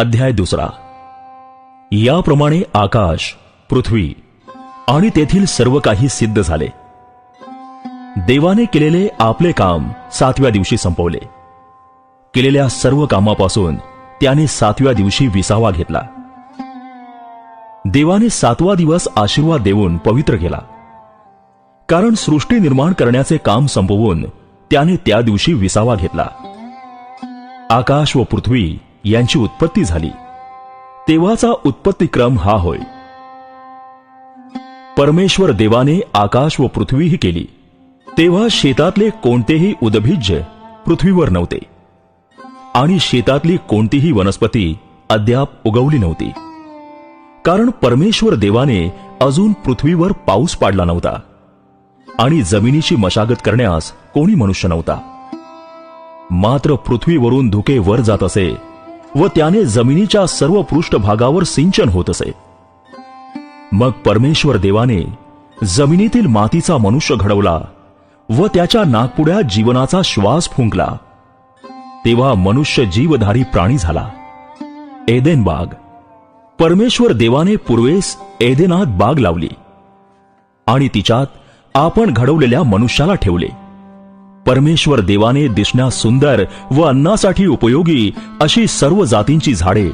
अध्याय दुसरा. याप्रमाणे आकाश पृथ्वी आणि तेथील सर्व काही सिद्ध झाले. देवाने केलेले आपले काम सातव्या दिवशी संपवले. केलेल्या सर्व कामापासून त्याने सातव्या दिवशी विसावा घेतला. देवाने सातवा दिवस आशीर्वाद देऊन पवित्र केला. कारण सृष्टी निर्माण करण्याचे काम संपवून त्याने त्या दिवशी विसावा घेतला. आकाश व पृथ्वी यांची उत्पत्ती झाली. तेव्हाचा उत्पत्तीक्रम हा होय. परमेश्वर देवाने आकाश व पृथ्वीही केली. तेव्हा शेतातले कोणतेही उदभिज्य पृथ्वीवर नव्हते. आणि शेतातली कोणतीही वनस्पती अद्याप उगवली नव्हती. कारण परमेश्वर देवाने अजून पृथ्वीवर पाऊस पाडला नव्हता. आणि जमिनीची मशागत करण्यास कोणी मनुष्य नव्हता. मात्र पृथ्वीवरून धुके वर जात असे व त्याने जमिनीच्या सर्व पृष्ठभागावर सिंचन होत असे. मग परमेश्वर देवाने जमिनीतील मातीचा मनुष्य घडवला व त्याच्या नागपुड्यात जीवनाचा श्वास फुंकला. तेव्हा मनुष्य जीवधारी प्राणी झाला. एदेन बाग. परमेश्वर देवाने पूर्वेस एदेनात बाग लावली आणि तिच्यात आपण घडवलेल्या मनुष्याला ठेवले. परमेश्वर देवाने दिसण्यास सुंदर व अन्नासाठी उपयोगी अशी सर्व जातींची झाडे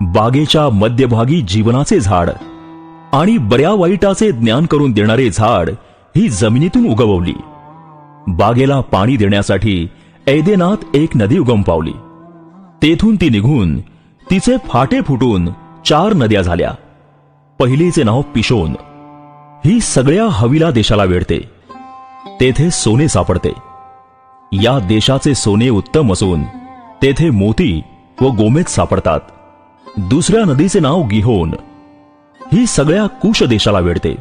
बागेच्या मध्यभागी जीवनाचे झाड आणि बऱ्या वाईटाचे ज्ञान करून देणारे झाड ही जमिनीतून उगवली. बागेला पाणी देण्यासाठी ऐदेनात एक नदी उगम पावली. तेथून ती निघून तिचे फाटे फुटून चार नद्या झाल्या. पहिलीचे नाव पिशोन. ही सगळ्या हवीला देशाला वेढते. तेथे सोने सापडते. या देशाचे सोने उत्तम असून तेथे मोती व गोमेद सापडतात. दुसऱ्या नदीचे नाव गिहोन. ही सगळ्या कुश देशाला वेढते.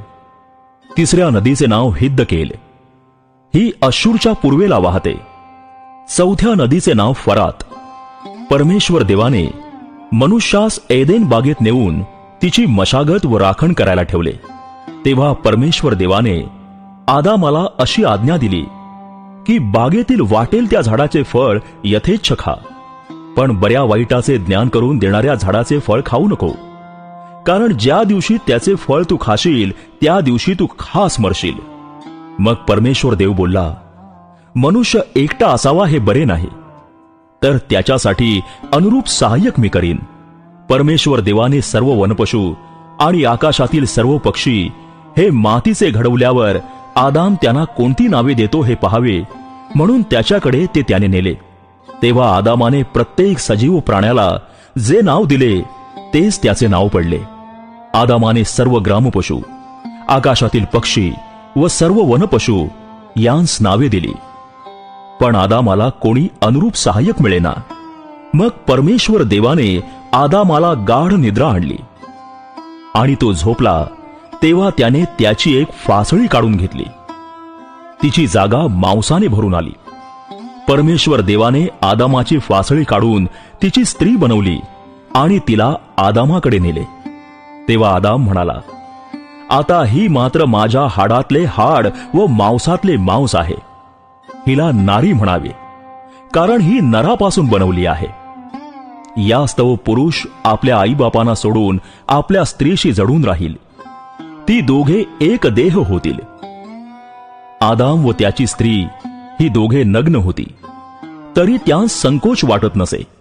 तिसऱ्या नदीचे नाव हिद्दकेल. ही अशूरच्या पूर्वेला वाहते. चौथ्या नदीचे नाव फरात. परमेश्वर देवाने मनुष्यास एदेन बागेत नेऊन तिची मशागत व राखण करायला ठेवले. तेव्हा परमेश्वर देवाने आदामाला अशी आज्ञा दिली की बागेतील वाटेल त्या झाडाचे फळ यथेच्छ खा पण बऱ्या वाईटाचे ज्ञान करून देणाऱ्या झाडाचे फळ खाऊ नको. कारण ज्या दिवशी त्याचे फळ तू खाशील त्या दिवशी तू खास मरशील. मग परमेश्वर देव बोलला मनुष्य एकटा असावा हे बरे नाही. तर त्याच्यासाठी अनुरूप सहाय्यक मी करीन. परमेश्वर देवाने सर्व वनपशु आणि आकाशातील सर्व पक्षी हे मातीचे घडवल्यावर आदाम त्यांना कोणती नावे देतो हे पहावे म्हणून त्याच्याकडे ते त्याने नेले. तेव्हा आदामाने प्रत्येक सजीव प्राण्याला जे नाव दिले तेच त्याचे नाव पडले. आदामाने सर्व ग्रामपशु आकाशातील पक्षी व सर्व वनपशु यांस नावे दिली. पण आदामाला कोणी अनुरूप सहाय्यक मिळेना. मग परमेश्वर देवाने आदामाला गाढ निद्रा आणली. आणि तो झोपला तेव्हा त्याने त्याची एक फासळी काढून घेतली. तिची जागा मांसाने भरून आली. परमेश्वर देवाने आदामाची फासळी काढून तिची स्त्री बनवली आणि तिला आदामाकडे नेले. तेव्हा आदाम म्हणाला आता ही मात्र माझ्या हाडातले हाड व मांसातले मांस आहे. हिला नारी म्हणावे कारण ही नरापासून बनवली आहे. यास्तव पुरुष आपल्या आईबापांना सोडून आपल्या स्त्रीशी जडून राहील. ती दोघे एक देह होतील. आदाम व त्याची स्त्री ही दोघे नग्न होती. तरी त्यास संकोच वाटत नसे.